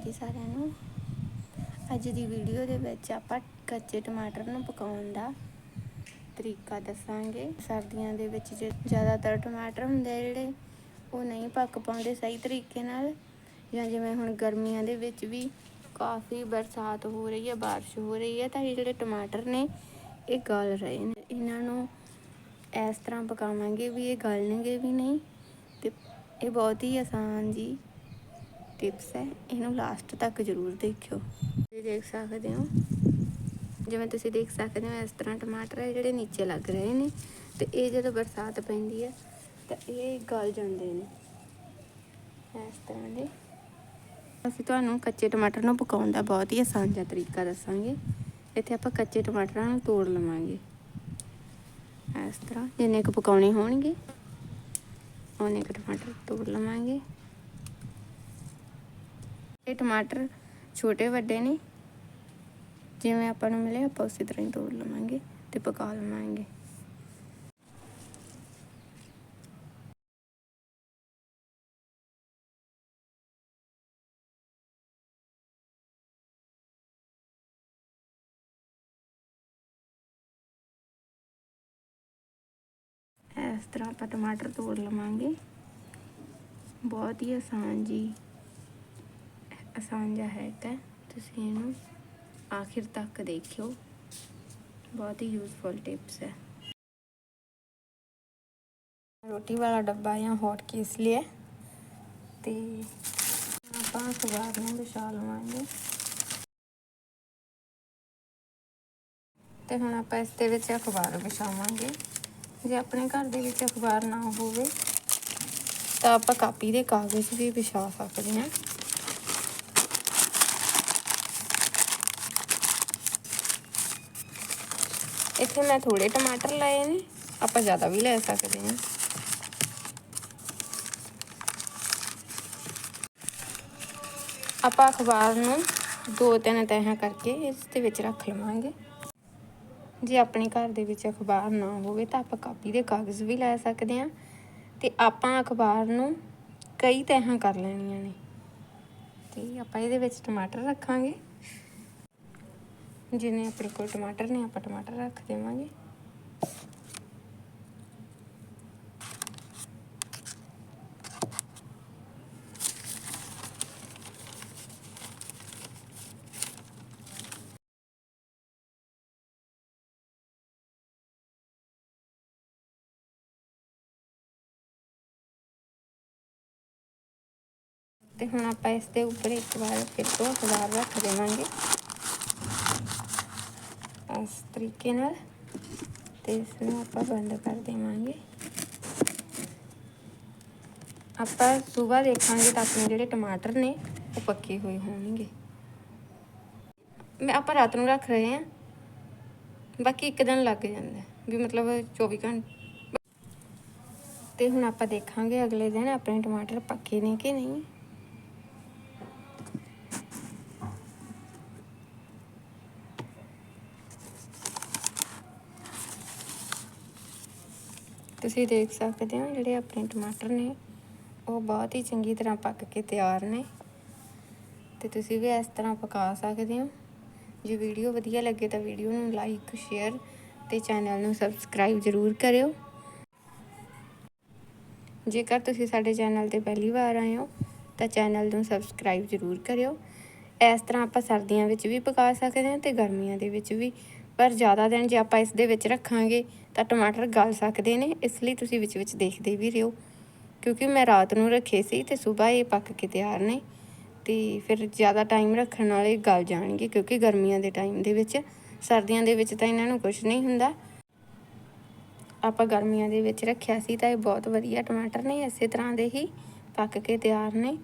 ਜੀ ਸਾਰਿਆਂ ਨੂੰ। ਅੱਜ ਦੀ ਵੀਡੀਓ ਦੇ ਵਿੱਚ ਆਪਾਂ ਕੱਚੇ ਟਮਾਟਰ ਨੂੰ ਪਕਾਉਣ ਦਾ ਤਰੀਕਾ ਦੱਸਾਂਗੇ। ਸਰਦੀਆਂ ਦੇ ਵਿੱਚ ਜ਼ਿਆਦਾਤਰ ਟਮਾਟਰ ਹੁੰਦੇ ਜਿਹੜੇ, ਉਹ ਨਹੀਂ ਪੱਕ ਪਾਉਂਦੇ ਸਹੀ ਤਰੀਕੇ ਨਾਲ। ਜਾਂ ਜਿਵੇਂ ਹੁਣ ਗਰਮੀਆਂ ਦੇ ਵਿੱਚ ਵੀ ਕਾਫੀ ਬਰਸਾਤ ਹੋ ਰਹੀ ਹੈ, ਬਾਰਿਸ਼ ਹੋ ਰਹੀ ਹੈ, ਤਾਂ ਇਹ ਜਿਹੜੇ ਟਮਾਟਰ ਨੇ, ਇਹ ਗਲ ਰਹੇ ਨੇ। ਇਹਨਾਂ ਨੂੰ ਇਸ ਤਰ੍ਹਾਂ ਪਕਾਵਾਂਗੇ ਵੀ ਇਹ ਗਲਣਗੇ ਵੀ ਨਹੀਂ ਤੇ ਇਹ ਬਹੁਤ ਹੀ ਆਸਾਨ ਜੀ ਟਿਪਸ ਹੈ, ਇਹਨੂੰ ਲਾਸਟ ਤੱਕ ਜ਼ਰੂਰ ਦੇਖਿਓ। ਤੁਸੀਂ ਦੇਖ ਸਕਦੇ ਹੋ। ਜਿਵੇਂ ਤੁਸੀਂ ਦੇਖ ਸਕਦੇ ਹੋ, ਇਸ ਤਰ੍ਹਾਂ ਟਮਾਟਰ ਹੈ ਜਿਹੜੇ ਨੀਚੇ ਲੱਗ ਰਹੇ ਨੇ ਤੇ ਇਹ ਜਦੋਂ ਬਰਸਾਤ ਪੈਂਦੀ ਹੈ, ਤਾਂ ਇਹ ਗਲ ਜਾਂਦੇ ਨੇ। ਇਸ ਤਰ੍ਹਾਂ ਦੇ। ਅਸੀਂ ਤੁਹਾਨੂੰ ਕੱਚੇ ਟਮਾਟਰ ਨੂੰ ਪਕਾਉਣ ਦਾ ਬਹੁਤ ਹੀ ਆਸਾਨ ਜਿਹਾ ਤਰੀਕਾ ਦੱਸਾਂਗੇ। ਇੱਥੇ ਆਪਾਂ ਕੱਚੇ ਟਮਾਟਰਾਂ ਨੂੰ ਤੋੜ ਲਵਾਂਗੇ। ਇਸ ਤਰ੍ਹਾਂ ਜਿੰਨੇ ਕੁ ਪਕਾਉਣੇ ਹੋਣਗੇ, ਉਹਨੇ ਕੁ ਟਮਾਟਰ ਤੋੜ ਲਵਾਂਗੇ। ਇਹ ਟਮਾਟਰ ਛੋਟੇ ਵੱਡੇ ਨੇ। ਜਿਵੇਂ ਆਪਾਂ ਨੂੰ ਮਿਲੇ, ਆਪਾਂ ਉਸੇ ਤਰ੍ਹਾਂ ਹੀ ਤੋੜ ਲਵਾਂਗੇ ਤੇ ਪਕਾ ਲਵਾਂਗੇ। ਇਸ ਤਰ੍ਹਾਂ ਆਪਾਂ ਟਮਾਟਰ ਤੋੜ ਲਵਾਂਗੇ। ਬਹੁਤ ਹੀ ਆਸਾਨ ਜੀ। ਆਸਾਨ ਜਿਹਾ ਹੈ ਤਾਂ ਤੁਸੀਂ ਇਹਨੂੰ ਆਖਿਰ ਤੱਕ ਦੇਖਿਓ। ਬਹੁਤ ਹੀ ਯੂਜ਼ਫੁਲ ਟਿਪਸ ਹੈ। ਰੋਟੀ ਵਾਲਾ ਡੱਬਾ ਜਾਂ ਹੌਟ ਕੇਸ ਲਿਆ। ਤੇ ਆਪਾਂ ਅਖਬਾਰ ਨੂੰ ਵਿਛਾ ਲਵਾਂਗੇ। ਤੇ ਹੁਣ ਆਪਾਂ ਇਸ ਦੇ ਵਿੱਚ ਅਖਬਾਰ ਵਿਛਾਵਾਂਗੇ। ਜੇ ਆਪਣੇ ਘਰ ਦੇ ਵਿੱਚ ਅਖਬਾਰ ਨਾ ਹੋਵੇ, ਤਾਂ ਆਪਾਂ ਕਾਪੀ ਦੇ ਕਾਗਜ਼ ਵੀ ਵਿਛਾ ਸਕਦੇ ਹਾਂ। ਇੱਥੇ ਮੈਂ ਥੋੜੇ ਟਮਾਟਰ ਲਏ ਨੇ, ਆਪਾਂ ਜ਼ਿਆਦਾ ਵੀ ਲੈ ਸਕਦੇ ਹਾਂ। ਆਪਾਂ ਅਖਬਾਰ ਨੂੰ ਦੋ ਤਿੰਨ ਤਹਾਂ ਕਰਕੇ ਇਸ ਦੇ ਵਿੱਚ ਰੱਖ ਲਵਾਂਗੇ। ਜੇ ਆਪਣੇ ਘਰ ਦੇ ਵਿੱਚ ਅਖਬਾਰ ਨਾ ਹੋਵੇ ਤਾਂ ਆਪਾਂ ਕਾਪੀ ਦੇ ਕਾਗਜ਼ ਵੀ ਲੈ ਸਕਦੇ ਹਾਂ ਤੇ ਆਪਾਂ ਅਖਬਾਰ ਨੂੰ ਕਈ ਤਹਾਂ ਕਰ ਲੈਣੀਆਂ ਨੇ। ਤੇ ਆਪਾਂ ਇਹਦੇ ਵਿੱਚ ਟਮਾਟਰ ਰੱਖਾਂਗੇ। ਜਿੰਨੇ ਆਪਣੇ ਕੋਲ ਟਮਾਟਰ ਨੇ, ਆਪਾਂ ਟਮਾਟਰ ਰੱਖ ਦੇਵਾਂਗੇ। ਤੇ ਹੁਣ ਆਪਾਂ ਇਸ ਦੇ ਉੱਪਰ ਇੱਕ ਵਾਰ ਫਿਰ ਤੋਂ ਅਖਬਾਰ ਰੱਖ ਦੇਵਾਂਗੇ। ਇਸ ਤਰੀਕੇ ਨਾਲ ਤੇ ਇਸ ਨੂੰ ਆਪਾਂ ਬੰਦ ਕਰ ਦੇਵਾਂਗੇ ਆਪਾਂ ਸਵੇਰ ਦੇਖਾਂਗੇ ਤਾਂ ਆਪਣੇ ਜਿਹੜੇ ਟਮਾਟਰ ਨੇ ਉਹ ਪੱਕੇ ਹੋਏ ਹੋਣਗੇ ਮੈਂ ਆਪਾਂ ਰਾਤ ਨੂੰ ਰੱਖ ਰਹੇ ਹਾਂ ਬਾਕੀ ਇੱਕ ਦਿਨ ਲੱਗ ਜਾਂਦਾ ਵੀ ਮਤਲਬ 24 ਘੰਟੇ ਤੇ ਹੁਣ ਆਪਾਂ ਦੇਖਾਂਗੇ ਅਗਲੇ ਦਿਨ ਆਪਣੇ ਟਮਾਟਰ ਪੱਕੇ ਨੇ ਕਿ ਨਹੀਂ ਤੁਸੀਂ ਦੇਖ ਸਕਦੇ ਹੋ ਜਿਹੜੇ ਆਪਣੇ ਟਮਾਟਰ ਨੇ, ਉਹ ਬਹੁਤ ਹੀ ਚੰਗੀ ਤਰ੍ਹਾਂ ਪੱਕ ਕੇ ਤਿਆਰ ਨੇ। ਤੇ ਤੁਸੀਂ ਵੀ ਇਸ ਤਰ੍ਹਾਂ ਪਕਾ ਸਕਦੇ ਹੋ। ਜੇ ਵੀਡੀਓ ਵਧੀਆ ਲੱਗੇ ਤਾਂ ਵੀਡੀਓ ਨੂੰ ਲਾਈਕ ਸ਼ੇਅਰ ਤੇ ਚੈਨਲ ਨੂੰ ਸਬਸਕ੍ਰਾਈਬ ਜ਼ਰੂਰ ਕਰਿਓ। ਜੇਕਰ ਤੁਸੀਂ ਸਾਡੇ ਚੈਨਲ ਤੇ ਪਹਿਲੀ ਵਾਰ ਆਏ ਹੋ, ਤਾਂ ਚੈਨਲ ਨੂੰ ਸਬਸਕ੍ਰਾਈਬ ਜ਼ਰੂਰ ਕਰਿਓ। ਇਸ ਤਰ੍ਹਾਂ ਆਪਾਂ ਸਰਦੀਆਂ ਵਿੱਚ ਵੀ ਪਕਾ ਸਕਦੇ ਹਾਂ ਤੇ ਗਰਮੀਆਂ ਦੇ ਵਿੱਚ ਵੀ ਪਰ ਜ਼ਿਆਦਾ ਦਿਨ ਜੇ ਆਪਾਂ ਇਸ ਦੇ ਵਿੱਚ ਰੱਖਾਂਗੇ, ਤਾਂ ਟਮਾਟਰ ਗਲ ਸਕਦੇ ਨੇ, ਇਸ ਲਈ ਤੁਸੀਂ ਵਿੱਚ ਵਿੱਚ ਦੇਖਦੇ ਵੀ ਰਹੋ। ਕਿਉਂਕਿ ਮੈਂ ਰਾਤ ਨੂੰ ਰੱਖੇ ਸੀ ਤੇ ਸਵੇਰ ਇਹ ਪੱਕ ਕੇ ਤਿਆਰ ਨੇ, ਤੇ ਫਿਰ ਜ਼ਿਆਦਾ ਟਾਈਮ ਰੱਖਣ ਨਾਲ ਇਹ ਗਲ ਜਾਣਗੇ, ਕਿਉਂਕਿ ਗਰਮੀਆਂ ਦੇ ਟਾਈਮ ਦੇ ਵਿੱਚ, ਸਰਦੀਆਂ ਦੇ ਵਿੱਚ ਤਾਂ ਇਹਨਾਂ ਨੂੰ ਕੁਝ ਨਹੀਂ ਹੁੰਦਾ। ਆਪਾਂ ਗਰਮੀਆਂ ਦੇ ਵਿੱਚ ਰੱਖਿਆ ਸੀ ਤਾਂ ਇਹ ਬਹੁਤ ਵਧੀਆ ਟਮਾਟਰ ਨੇ, ਇਸੇ ਤਰ੍ਹਾਂ ਦੇ ਹੀ ਪੱਕ ਕੇ ਤਿਆਰ ਨੇ।